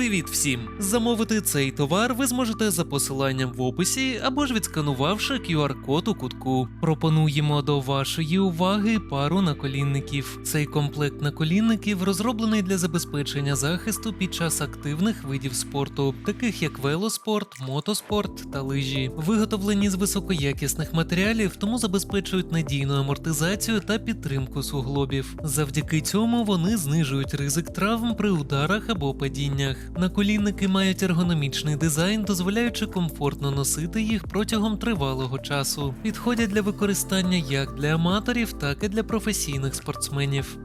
Привіт всім! Замовити цей товар ви зможете за посиланням в описі або ж відсканувавши QR-код у кутку. Пропонуємо до вашої уваги пару наколінників. Цей комплект наколінників розроблений для забезпечення захисту під час активних видів спорту, таких як велоспорт, мотоспорт та лижі. Виготовлені з високоякісних матеріалів, тому забезпечують надійну амортизацію та підтримку суглобів. Завдяки цьому вони знижують ризик травм при ударах або падіннях. Наколінники мають ергономічний дизайн, дозволяючи комфортно носити їх протягом тривалого часу. Підходять для використання як для аматорів, так і для професійних спортсменів.